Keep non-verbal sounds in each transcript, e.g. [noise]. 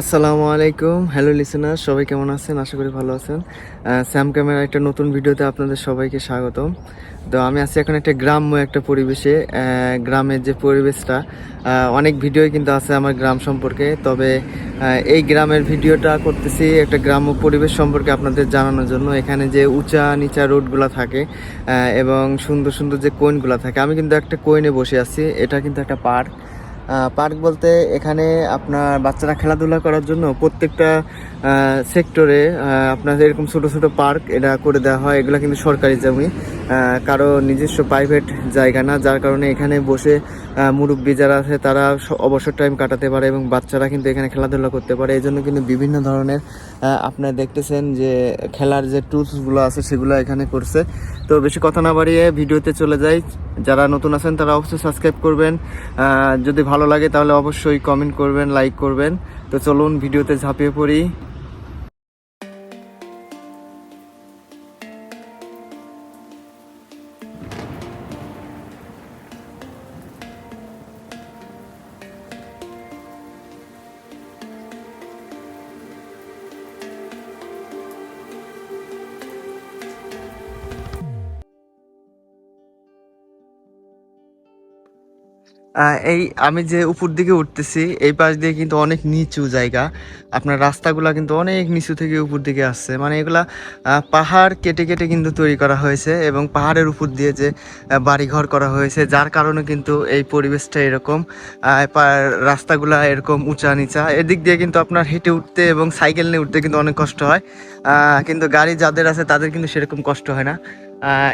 আসসালামু আলাইকুম। Hello listener সবাই কেমন আছেন? আশা করি ভালো আছেন। স্যাম ক্যামেরা একটা নতুন ভিডিওতে আপনাদের সবাইকে স্বাগতম। তো আমি আছি এখন একটা গ্রাম্য একটা পরিবেশে। গ্রামের যে পরিবেশটা অনেক ভিডিওই কিন্তু আছে আমার গ্রাম সম্পর্কে। তবে এই গ্রামের ভিডিওটা করতেছি একটা গ্রাম্য পরিবেশ সম্পর্কে আপনাদের জানানোর জন্য। এখানে যে উঁচা নিচা রোডগুলো থাকে এবং সুন্দর সুন্দর যে কোইনগুলো থাকে, আমি কিন্তু একটা কোইনে বসে আছি। এটা কিন্তু একটা পার্ক। পার্ক বলতে এখানে আপনার বাচ্চারা খেলাধুলা করার জন্য প্রত্যেকটা সেক্টরে আপনার এরকম ছোট ছোট পার্ক এটা করে দেওয়া হয়। এগুলো কিন্তু সরকারি জমি কারও নিজস্ব প্রাইভেট জায়গা না, যার কারণে এখানে বসে মুরব্বি যারা আছে তারা অবসর টাইম কাটাতে পারে এবং বাচ্চারা কিন্তু এখানে খেলাধুলা করতে পারে। এই জন্য কিন্তু বিভিন্ন ধরনের আপনারা দেখতেছেন যে খেলার যে টুলসগুলো আছে সেগুলো এখানে করছে। তো বেশি কথা না বাড়িয়ে ভিডিওতে চলে যাই। যারা নতুন আছেন, তারা অবশ্যই সাবস্ক্রাইব করবেন। যদি ভালো লাগে, তাহলে অবশ্যই কমেন্ট করবেন লাইক করবেন। তো চলুন, ভিডিওতে ঝাঁপিয়ে পড়ি। এই আমি যে উপর দিকে উঠতেছি, এই পাশ দিয়ে কিন্তু অনেক নিচু জায়গা। আপনার রাস্তাগুলা কিন্তু অনেক নিচু থেকে উপর দিকে আসছে। মানে এগুলা পাহাড় কেটে কেটে কিন্তু তৈরি করা হয়েছে এবং পাহাড়ের উপর দিয়ে যে বাড়িঘর করা হয়েছে, যার কারণে কিন্তু এই পরিবেশটা এরকম রাস্তাগুলা এরকম উঁচা নিচা। এদিক দিয়ে কিন্তু আপনার হেঁটে উঠতে এবং সাইকেল নিয়ে উঠতে কিন্তু অনেক কষ্ট হয়। কিন্তু গাড়ি যাদের আছে তাদের কিন্তু সেরকম কষ্ট হয় না।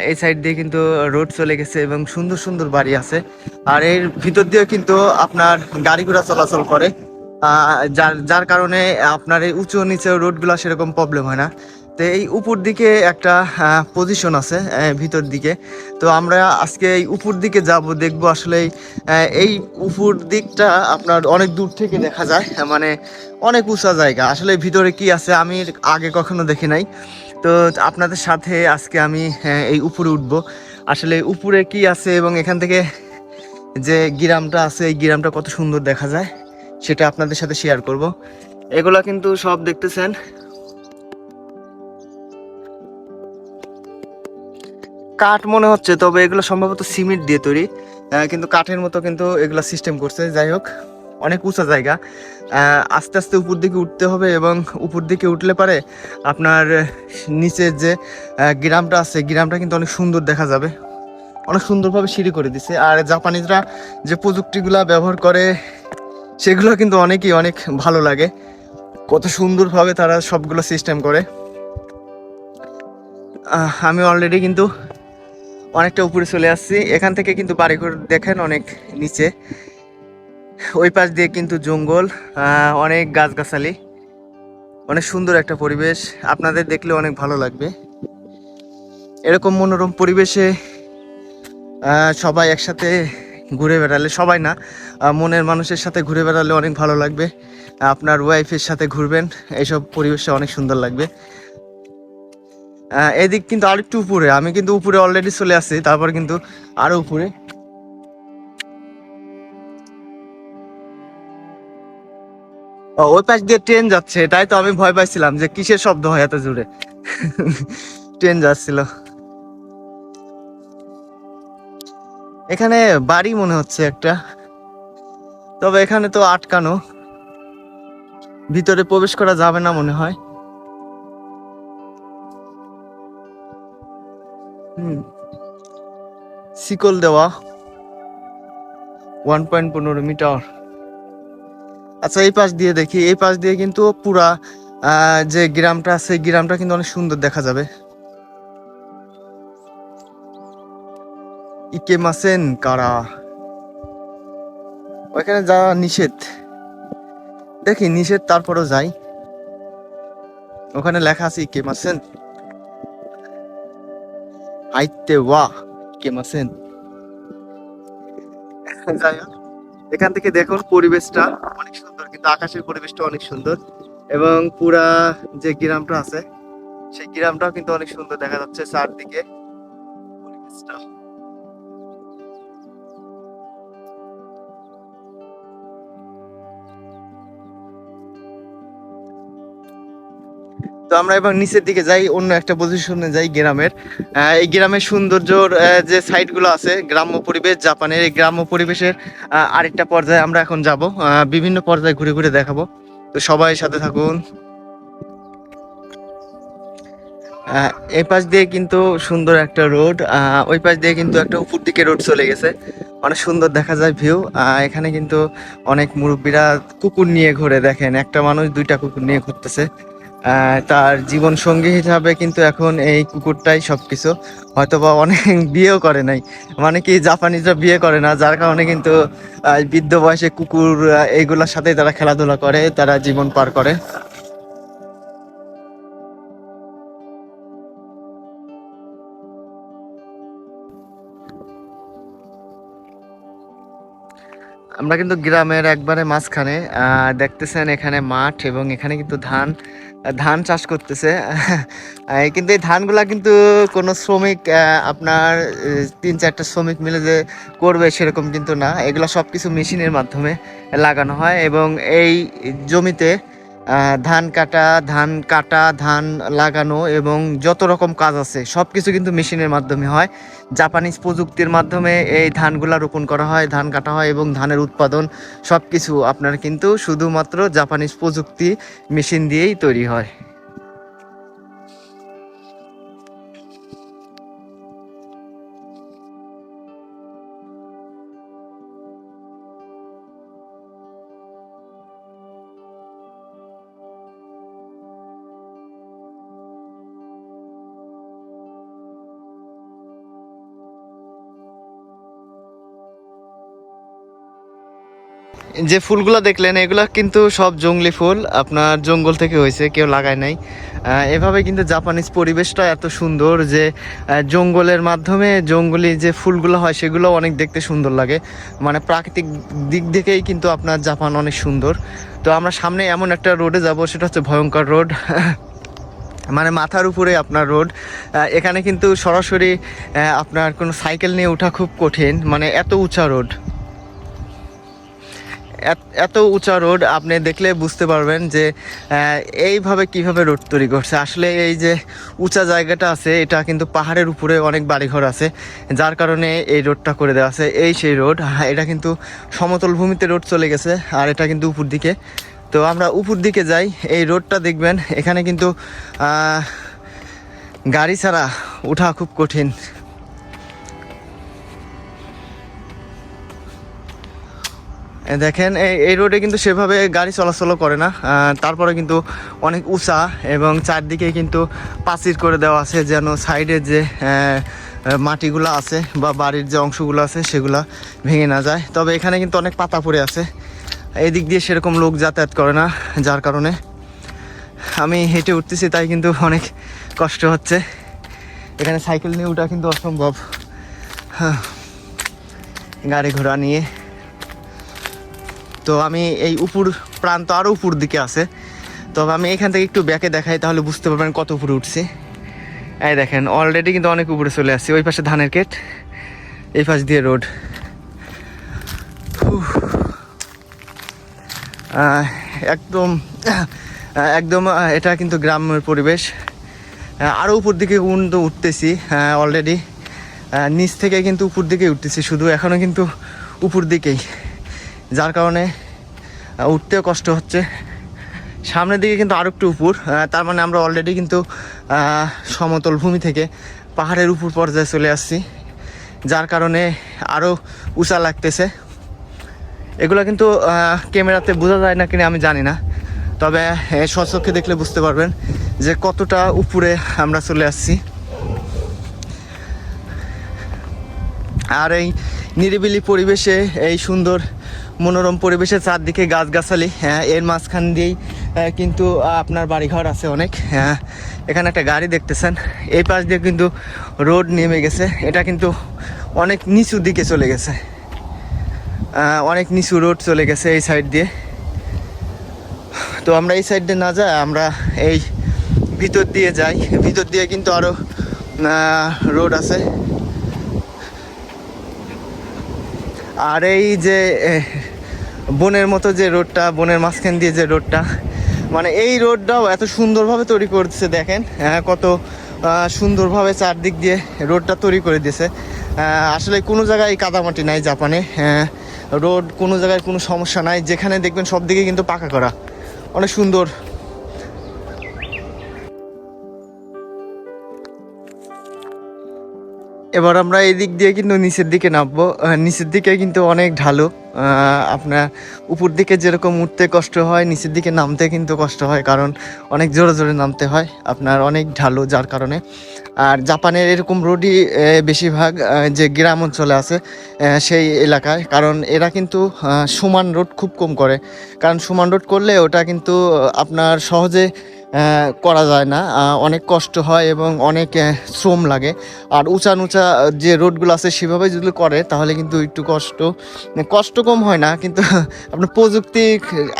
এই সাইড দিয়ে কিন্তু রোড চলে গেছে এবং সুন্দর সুন্দর বাড়ি আছে। আর এর ভিতর দিয়ে কিন্তু আপনার গাড়ি ঘোড়া চলাচল করে। যার যার কারণে আপনার এই উঁচু নিচে রোডগুলো সেরকম প্রবলেম হয় না। তো এই উপর দিকে একটা পজিশন আছে ভিতর দিকে। তো আমরা আজকে এই উপর দিকে যাব দেখব আসলে এই, উপর দিকটা আপনার অনেক দূর থেকে দেখা যায়। মানে অনেক উঁচা জায়গা। আসলে ভিতরে কি আছে আমি আগে কখনো দেখি নাই। তো আপনাদের সাথে আজকে আমি আহ, এই উপরে উঠবো। আসলে উপরে কি আছে এবং এখান থেকে যে গ্রামটা আছে এই গ্রামটা কত সুন্দর দেখা যায় সেটা আপনাদের সাথে শেয়ার করব। এগুলা কিন্তু সব দেখতেছেন। কাঠ মনে হচ্ছে তবে এগুলো সম্ভবত সিমেন্ট দিয়ে তৈরি। কিন্তু কাঠের মতো কিন্তু এগুলো সিস্টেম করছে। যাই হোক। অনেক উঁচা জায়গা। আস্তে আস্তে উপর দিকে উঠতে হবে এবং উপর দিকে উঠলে পারে আপনার নিচের যে গ্রামটা আছে, গ্রামটা কিন্তু অনেক সুন্দর দেখা যাবে। অনেক সুন্দরভাবে সিঁড়ি করে দিছে। আর জাপানিজরা যে প্রযুক্তিগুলা ব্যবহার করে, সেগুলো কিন্তু অনেকই অনেক ভালো লাগে। কত সুন্দরভাবে তারা সবগুলো সিস্টেম করে। আমি অলরেডি কিন্তু অনেকটা উপরে চলে আসছি। এখান থেকে কিন্তু বাড়িঘর দেখেন অনেক নিচে। ওই পাশ দিয়ে কিন্তু জঙ্গল অনেক গাছগাছালি, অনেক সুন্দর একটা পরিবেশ। আপনাদের দেখলে অনেক ভালো লাগবে। এরকম মনোরম পরিবেশে সবাই একসাথে ঘুরে বেড়ালে, সবাই না মনের মানুষের সাথে ঘুরে বেড়ালে অনেক ভালো লাগবে। আপনার ওয়াইফের সাথে ঘুরবেন, এইসব পরিবেশে অনেক সুন্দর লাগবে। এদিক কিন্তু আরেকটু উপরে, আমি কিন্তু উপরে অলরেডি চলে আসছি, তারপর কিন্তু আরও উপরে। ওই পাশ দিয়ে ট্রেন যাচ্ছে, তাই তো আমি ভয় পাইছিলাম যে কিসের শব্দ হয় এত জোরে। ট্রেন যাচ্ছিল। এখানে বাড়ি মনে হচ্ছে একটা। তবে এখানে তো আটকানো। ভিতরে প্রবেশ করা যাবে না মনে হয়। হুম। শিকল দেওয়া। ওয়ান পয়েন্ট পনেরো মিটার। আচ্ছা এই পাশ দিয়ে দেখি। এই পাশ দিয়ে কিন্তু পুরা যে গ্রামটা আছে গ্রামটা কিন্তু অনেক সুন্দর দেখা যাবে। ইকেমাসেন কারা? ওইখানে যাওয়া নিষেধ। দেখি, নিষেধ তারপরও যাই। ওখানে লেখা আছে ইকেমাসেন আইতে ওয়া ইকেমাসেন যাই হোক, এখান থেকে দেখুন পরিবেশটা অনেক সুন্দর। কিন্তু আকাশের পরিবেশটা অনেক সুন্দর এবং পুরা যে গ্রামটা আছে, সেই গ্রামটাও কিন্তু অনেক সুন্দর দেখা যাচ্ছে চারদিকে পরিবেশটা। তো আমরা এবার নিচের দিকে যাই, অন্য একটা পজিশনে যাই গ্রামের। এই গ্রামের সৌন্দর্যর যে সাইটগুলো আছে, গ্রাম্য পরিবেশ, জাপানের এই গ্রাম্য পরিবেশের আরেকটা পর্যায়ে আমরা এখন যাব। বিভিন্ন পর্যায়ে ঘুরে ঘুরে দেখাবো। তো সবাই সাথে থাকুন। এই পাশ দিয়ে কিন্তু সুন্দর একটা রোড। ওই পাশ দিয়ে কিন্তু একটা উপর দিকে রোড চলে গেছে। অনেক সুন্দর দেখা যায় ভিউ এখানে কিন্তু অনেক মুরব্বীরা কুকুর নিয়ে ঘুরে দেখেন। একটা মানুষ দুইটা কুকুর নিয়ে ঘুরতেছে। তার জীবন সঙ্গী হিসাবে কিন্তু এখন এই কুকুরটাই সবকিছু। হয়তোবা অনেক [laughs] বিয়েও করে নাই। মানে কি জাপানিজরা বিয়ে করে না, যার কারণে কিন্তু বৃদ্ধ বয়সে কুকুর এইগুলোর সাথে তারা খেলাধুলা করে, তারা জীবন পার করে। আমরা কিন্তু গ্রামের একবারে মাঝখানে দেখতেছেন এখানে মাঠ এবং এখানে কিন্তু ধান ধান চাষ করতেছে। [laughs] কিন্তু এই ধানগুলা কিন্তু কোনো শ্রমিক আপনার তিন চারটা শ্রমিক মিলে যে করবে সেরকম কিন্তু না। এগুলো সব কিছু মেশিনের মাধ্যমে লাগানো হয় এবং এই জমিতে ধান কাটা ধান কাটা, ধান লাগানো এবং যত রকম কাজ আছে সব কিছু কিন্তু মেশিনের মাধ্যমে হয়। জাপানিজ প্রযুক্তির মাধ্যমে এই ধানগুলা রোপণ করা হয়, ধান কাটা হয় এবং ধানের উৎপাদন সব কিছু আপনার কিন্তু শুধুমাত্র জাপানিজ প্রযুক্তি মেশিন দিয়েই তৈরি হয়। যে ফুলগুলো দেখলেন, এগুলো কিন্তু সব জঙ্গলি ফুল। আপনার জঙ্গল থেকে হয়েছে, কেউ লাগায় নাই। এভাবে কিন্তু জাপানিজ পরিবেশটা এত সুন্দর যে জঙ্গলের মাধ্যমে জঙ্গলি যে ফুলগুলো হয় সেগুলো অনেক দেখতে সুন্দর লাগে। মানে প্রাকৃতিক দিক থেকেই কিন্তু আপনার জাপান অনেক সুন্দর। তো আমরা সামনে এমন একটা রোডে যাব, সেটা হচ্ছে ভয়ঙ্কর রোড। [laughs] মানে মাথার উপরে আপনার রোড। এখানে কিন্তু সরাসরি আপনার কোনো সাইকেল নিয়ে ওঠা খুব কঠিন। মানে এত উঁচা রোড। এত- উঁচা রোড আপনি দেখলে বুঝতে পারবেন যে এইভাবে কীভাবে রোড তৈরি করছে। আসলে এই যে উঁচা জায়গাটা আছে, এটা কিন্তু পাহাড়ের উপরে অনেক বাড়িঘর আছে, যার কারণে এই রোডটা করে দেওয়া আছে। এই সেই রোড এটা কিন্তু সমতল ভূমিতে রোড চলে গেছে, আর এটা কিন্তু উপর দিকে। তো আমরা উপর দিকে যাই, এই রোডটা দেখবেন, এখানে কিন্তু গাড়ি ছাড়া ওঠা খুব কঠিন। দেখেন এই রোডে কিন্তু সেভাবে গাড়ি চলাচলও করে না। তারপরে কিন্তু অনেক উঁচা এবং চারদিকে কিন্তু পাচির করে দেওয়া আছে যেন সাইডে যে মাটিগুলো আছে বা বাড়ির যে অংশগুলো আছে সেগুলা ভেঙে না যায়। তবে এখানে কিন্তু অনেক পাতা পড়ে আছে। এদিক দিয়ে সেরকম লোক যাতায়াত করে না যার কারণে আমি হেঁটে উঠতেছি তাই কিন্তু অনেক কষ্ট হচ্ছে। এখানে সাইকেল নিয়ে ওঠা কিন্তু অসম্ভব। হ্যাঁ, গাড়ি ঘোড়া নিয়ে তো আমি এই উপর প্রান্ত আরও উপর দিকে আছে। তবে আমি এখান থেকে একটু ব্যাকে দেখাই, তাহলে বুঝতে পারবেন কত উপরে উঠছি। এই দেখেন অলরেডি কিন্তু অনেক উপরে চলে আসছে। ওই পাশে ধানের ক্ষেত, এই পাশ দিয়ে রোড। একদম একদম এটা কিন্তু গ্রামের পরিবেশ। আরও উপর দিকে কিন্তু উঠতেছি অলরেডি নিচ থেকে কিন্তু উপর দিকেই উঠতেছি, শুধু এখনও কিন্তু উপর দিকেই। যার কারণে উঠতেও কষ্ট হচ্ছে। সামনের দিকে কিন্তু আরও একটু উপর তার মানে আমরা অলরেডি কিন্তু সমতল ভূমি থেকে পাহাড়ের উপর পর্যায়ে চলে আসছি, যার কারণে আরও উঁচা লাগতেছে। এগুলো কিন্তু ক্যামেরাতে বোঝা যায় না কিনা আমি জানি না। তবে স্বচক্ষে দেখলে বুঝতে পারবেন যে কতটা উপরে আমরা চলে আসছি। আর এই নিরিবিলি পরিবেশে, এই সুন্দর মনোরম পরিবেশে চারদিকে গাছগাছালি হ্যাঁ এর মাঝখান দিয়েই কিন্তু আপনার বাড়িঘর আছে অনেক হ্যাঁ এখানে একটা গাড়ি দেখতেছেন, এই পাশ দিয়ে কিন্তু রোড নেমে গেছে, এটা কিন্তু অনেক নিচু দিকে চলে গেছে অনেক নিচু রোড চলে গেছে এই সাইড দিয়ে। তো আমরা এই সাইড দিয়ে না যাই আমরা এই ভিতর দিয়ে যাই, ভিতর দিয়ে কিন্তু আরও রোড আছে। আর এই যে বনের মতো যে রোডটা, বনের মাঝখান দিয়ে যে রোডটা মানে এই রোডটাও এত সুন্দরভাবে তৈরি করছে দেখেন কত সুন্দরভাবে চারদিক দিয়ে রোডটা তৈরি করে দিয়েছে আসলে কোনো জায়গায় কাদামাটি নাই জাপানে রোড কোনো জায়গায় কোনো সমস্যা নাই, যেখানে দেখবেন সব দিকে কিন্তু পাকা করা। অনেক সুন্দর এবার আমরা এই দিক দিয়ে কিন্তু নিচের দিকে নামবো। নিচের দিকে কিন্তু অনেক ঢালু। আপনার উপর দিকে যেরকম উঠতে কষ্ট হয়, নিচের দিকে নামতে কিন্তু কষ্ট হয়, কারণ অনেক জোরে জোরে নামতে হয় আপনার অনেক ঢালু যার কারণে। আর জাপানের এরকম রোডই বেশিরভাগ যে গ্রাম অঞ্চলে আছে সেই এলাকায়, কারণ এরা কিন্তু সমান রোড খুব কম করে। কারণ সমান রোড করলে ওটা কিন্তু আপনার সহজে করা যায় না। অনেক কষ্ট হয় এবং অনেক শ্রম লাগে। আর উঁচা নুচা যে রোডগুলো আছে সেভাবে যদি করে, তাহলে কিন্তু একটু কষ্ট। কষ্ট কম হয় না, কিন্তু [laughs] আপনার প্রযুক্তি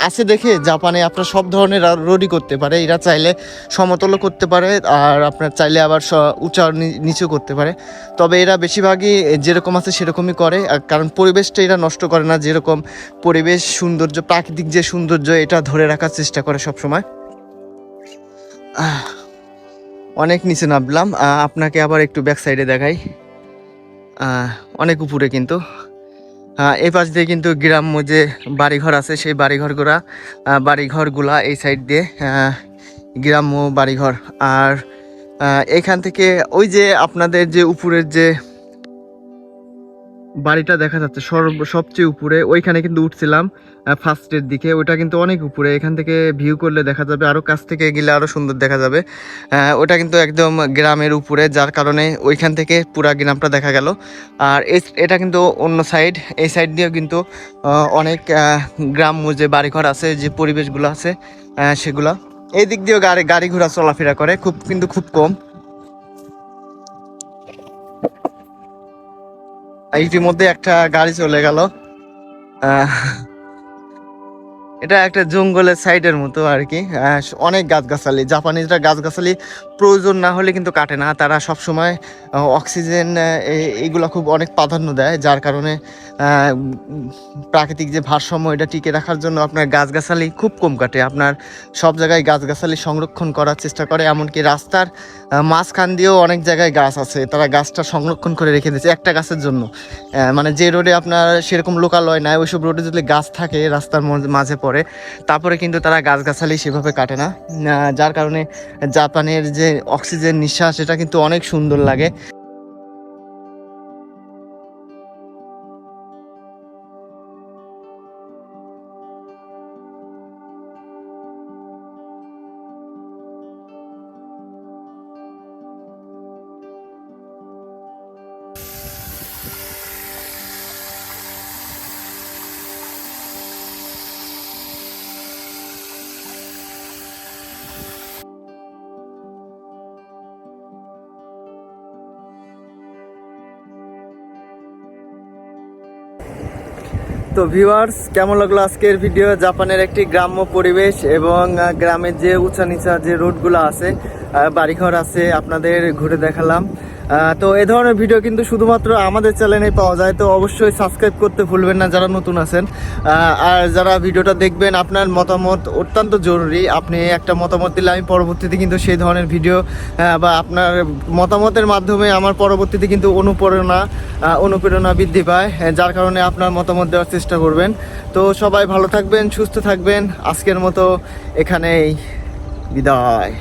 আছে দেখে জাপানে আপনার সব ধরনের রোডই করতে পারে। এরা চাইলে সমতলও করতে পারে, আর আপনার চাইলে আবার উঁচা নিচু করতে পারে। তবে এরা বেশিরভাগই যেরকম আছে সেরকমই করে কারণ পরিবেশটা এরা নষ্ট করে না। যেরকম পরিবেশ, সৌন্দর্য, প্রাকৃতিক যে সৌন্দর্য, এটা ধরে রাখার চেষ্টা করে সবসময়। অনেক নিচে নামলাম। আপনাকে আবার একটু ব্যাক সাইডে দেখাই অনেক উপরে কিন্তু। এই পাশ দিয়ে কিন্তু গ্রাম্য যে বাড়িঘর আছে, সেই বাড়িঘরগুলা বাড়িঘরগুলা এই সাইড দিয়ে গ্রাম্য বাড়িঘর। আর এখান থেকে ওই যে আপনাদের যে উপরের যে বাড়িটা দেখা যাচ্ছে সর্ব সবচেয়ে উপরে। ওইখানে কিন্তু উঠছিলাম ফার্স্টের দিকে। ওটা কিন্তু অনেক উপরে। এখান থেকে ভিউ করলে দেখা যাবে আরও কাছ থেকে গেলে আরও সুন্দর দেখা যাবে। ওটা কিন্তু একদম গ্রামের উপরে যার কারণে ওইখান থেকে পুরা গ্রামটা দেখা গেল। আর এটা কিন্তু অন্য সাইড এই সাইড দিয়েও কিন্তু অনেক আহ, গ্রাম্য যে বাড়িঘর আছে যে পরিবেশগুলো আছে সেগুলো। এই দিক দিয়েও গাড়ি গাড়ি ঘোড়া চলাফেরা করে। খুব কিন্তু খুব কম। ইতিমধ্যে একটা গাড়ি চলে গেল। এটা একটা জঙ্গলের সাইডের মতো আর কি। অনেক গাছগাছালি। জাপানিজরা গাছগাছালি প্রয়োজন না হলে কিন্তু কাটে না। তারা সব সময় অক্সিজেন এইগুলো খুব অনেক প্রাধান্য দেয়, যার কারণে প্রাকৃতিক যে ভারসাম্য এটা টিকে রাখার জন্য আপনার গাছগাছালি খুব কম কাটে। আপনার সব জায়গায় গাছগাছালি সংরক্ষণ করার চেষ্টা করে, এমনকি রাস্তার মাঝখান দিয়েও অনেক জায়গায় গাছ আছে। তারা গাছটা সংরক্ষণ করে রেখে দিয়েছে একটা গাছের জন্য। মানে যে রোডে আপনার সেরকম লোকালয় নাই, ওইসব রোডে যদি গাছ থাকে, রাস্তার মাঝে পড়ে, তারপরে কিন্তু তারা গাছগাছালি সেভাবে কাটে না। যার কারণে জাপানের যে অক্সিজেন নিঃশ্বাস এটা কিন্তু অনেক সুন্দর লাগে। তো ভিউয়ার্স, কেমন লাগল আজকের ভিডিও জাপানের একটি গ্রাম্য পরিবেশ এবং গ্রামের যে উঁচা নিচা যে রোডগুলো আছে বাড়িঘর আছে, আপনাদের ঘুরে দেখালাম। তো এ ধরনের ভিডিও কিন্তু শুধুমাত্র আমাদের চ্যানেলে পাওয়া যায়, তো অবশ্যই সাবস্ক্রাইব করতে ভুলবেন না যারা নতুন আছেন। আর যারা ভিডিওটা দেখবেন, আপনার মতামত অত্যন্ত জরুরি। আপনি একটা মতামত দিলে আমি পরবর্তীতে কিন্তু সেই ধরনের ভিডিও বা আপনার মতামতের মাধ্যমে আমার পরবর্তীতে কিন্তু অনুপ্রেরণা অনুপ্রেরণা বৃদ্ধি পায় যার কারণে আপনার মতামত দেওয়ার চেষ্টা করবেন। তো সবাই ভালো থাকবেন, সুস্থ থাকবেন। আজকের মতো এখানেই বিদায়।